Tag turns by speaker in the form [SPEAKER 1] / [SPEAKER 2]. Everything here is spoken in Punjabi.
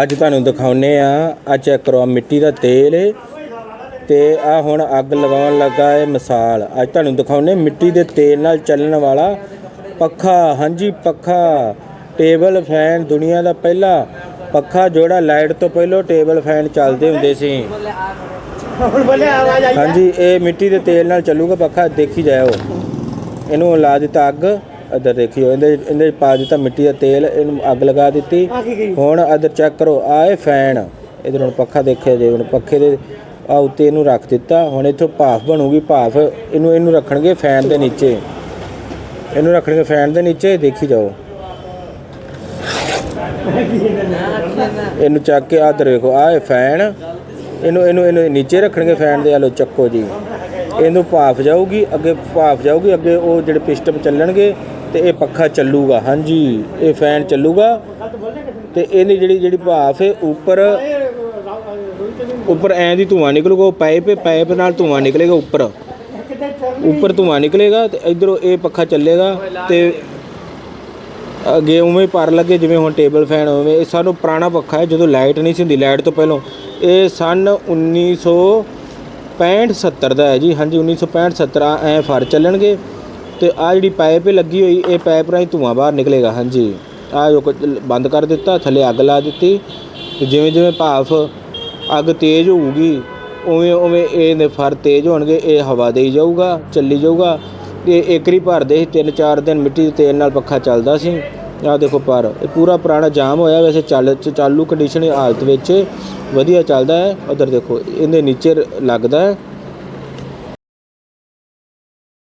[SPEAKER 1] ਅੱਜ ਤੁਹਾਨੂੰ ਦਿਖਾਉਨੇ ਆ ਆ ਚੈੱਕ ਕਰੋ ਮਿੱਟੀ ਦਾ ਤੇਲ ਏ ਤੇ ਆ ਹੁਣ ਅੱਗ ਲਗਾਉਣ ਲੱਗਾ ਏ ਮਿਸਾਲ। ਅੱਜ ਤੁਹਾਨੂੰ ਦਿਖਾਉਨੇ ਮਿੱਟੀ ਦੇ ਤੇਲ ਨਾਲ ਚੱਲਣ ਵਾਲਾ ਪੱਖਾ ਹਾਂਜੀ ਪੱਖਾ। ਟੇਬਲ ਫੈਨ ਦੁਨੀਆ ਦਾ ਪਹਿਲਾ ਪੱਖਾ ਜਿਹੜਾ ਲਾਈਟ ਤੋਂ ਪਹਿਲਾਂ ਟੇਬਲ ਫੈਨ ਚੱਲਦੇ ਹੁੰਦੇ ਸੀ। ਹਾਂਜੀ ਇਹ ਮਿੱਟੀ ਦੇ ਤੇਲ ਨਾਲ ਚੱਲੂਗਾ ਪੱਖਾ ਦੇਖੀ ਜਾਓ ਇਹਨੂੰ ਲਾ ਦਿੱਤਾ ਅੱਗ। ਇੱਧਰ ਦੇਖਿਓ ਇਹਦੇ ਇਹਦੇ 'ਚ ਪਾ ਦਿੱਤਾ ਮਿੱਟੀ ਦਾ ਤੇਲ ਇਹਨੂੰ ਅੱਗ ਲਗਾ ਦਿੱਤੀ।
[SPEAKER 2] ਆ
[SPEAKER 1] ਹੁਣ ਇੱਧਰ ਚੈੱਕ ਕਰੋ ਆ ਇਹ ਫੈਨ ਇਧਰ ਹੁਣ ਪੱਖਾ ਦੇਖਿਆ ਜੇ ਹੁਣ ਪੱਖੇ ਦੇ ਆ ਉੱਤੇ ਇਹਨੂੰ ਰੱਖ ਦਿੱਤਾ। ਹੁਣ ਇੱਥੋਂ ਭਾਫ ਬਣੂਗੀ ਭਾਫ ਇਹਨੂੰ ਇਹਨੂੰ ਰੱਖਣਗੇ ਫੈਨ ਦੇ ਨੀਚੇ। ਇਹਨੂੰ ਰੱਖਣਗੇ ਫੈਨ ਦੇ ਨੀਚੇ ਦੇਖੀ ਜਾਓ। ਇਹਨੂੰ ਚੱਕ ਕੇ ਆਦਰ ਵੇਖੋ ਆ ਇਹ ਫੈਨ। ਇਹਨੂੰ ਇਹਨੂੰ ਇਹਨੂੰ ਨੀਚੇ ਰੱਖਣਗੇ ਫੈਨ ਦੇ ਆਲੋ ਚੱਕੋ ਜੀ। ਇਹਨੂੰ ਭਾਫ ਜਾਊਗੀ, ਅੱਗੇ ਭਾਫ ਜਾਊਗੀ, ਅੱਗੇ ਉਹ ਜਿਹੜੇ ਪਿਸਟਮ ਚੱਲਣਗੇ ਤੇ ਇਹ ਪੱਖਾ ਚੱਲੂਗਾ। ਹਾਂਜੀ, ਇਹ ਫੈਨ ਚੱਲੂਗਾ ਤੇ ਇਹਦੀ ਜਿਹੜੀ ਜਿਹੜੀ ਭਾਫ ਹੈ, ਉੱਪਰ ਉੱਪਰ ਐਂ ਦੀ ਧੂਆਂ ਨਿਕਲੂਗਾ, ਉਹ ਪਾਈਪ ਪਾਈਪ ਨਾਲ ਧੂਆਂ ਨਿਕਲੇਗਾ ਉੱਪਰ। ਉੱਪਰ ਧੂਆਂ ਨਿਕਲੇਗਾ ਤੇ ਇਧਰੋਂ ਇਹ ਪੱਖਾ ਚੱਲੇਗਾ ਤੇ ਅੱਗੇ ਉਵੇਂ ਹੀ ਪਰ ਲੱਗੇ, ਜਿਵੇਂ ਹੁਣ ਟੇਬਲ ਫੈਨ ਹੋਵੇ ਇਹ ਸਾਨੂੰ ਪੁਰਾਣਾ ਪੱਖਾ ਹੈ, ਜਦੋਂ ਲਾਈਟ ਨਹੀਂ ਸੀ ਹੁੰਦੀ, ਲਾਈਟ ਤੋਂ ਪਹਿਲਾਂ। ਇਹ ਸਨ 1965 70 ਦਾ ਹੈ ਜੀ। ਹਾਂਜੀ 1965 70 ਐ ਫਰ ਚੱਲਣਗੇ। ਤੇ ਆ ਜਿਹੜੀ ਪਾਈਪ ਲੱਗੀ ਹੋਈ, ਇਹ ਪਾਈਪ ਰਾਹੀਂ ਧੂਆਂ ਬਾਹਰ ਨਿਕਲੇਗਾ। ਹਾਂਜੀ। ਆ ਜੋ ਬੰਦ ਕਰ ਦਿੱਤਾ, ਥੱਲੇ ਅੱਗ ਲਾ ਦਿੱਤੀ। ਤੇ ਜਿਵੇਂ ਜਿਵੇਂ ਭਾਫ ਅੱਗ ਤੇਜ਼ ਹੋਊਗੀ, ਉਵੇਂ ਉਵੇਂ ਇਹ ਨੇ ਫਰ ਤੇਜ਼ ਹੋਣਗੇ, ਇਹ ਹਵਾ ਦੇਈ ਜਾਊਗਾ, ਚੱਲੀ ਜਾਊਗਾ। ਇਹ ਏਕਰੀ ਭਰਦੇ ਸੀ, ਤਿੰਨ ਚਾਰ ਦਿਨ ਮਿੱਟੀ ਦੇ ਤੇਲ ਨਾਲ ਪੱਖਾ ਚੱਲਦਾ ਸੀ। ਆਹ ਦੇਖੋ ਪਰ, ਇਹ ਪੂਰਾ ਪੁਰਾਣਾ ਜਾਮ ਹੋਇਆ, ਵੈਸੇ ਚੱਲ ਚ- ਚਾਲੂ ਕੰਡੀਸ਼ਨ ਹਾਲਤ ਵਿੱਚ। ਵਧੀਆ ਚੱਲਦਾ ਹੈ। ਉਧਰ ਦੇਖੋ ਇਹਦੇ ਨੀਚੇ ਲੱਗਦਾ ਹੈ।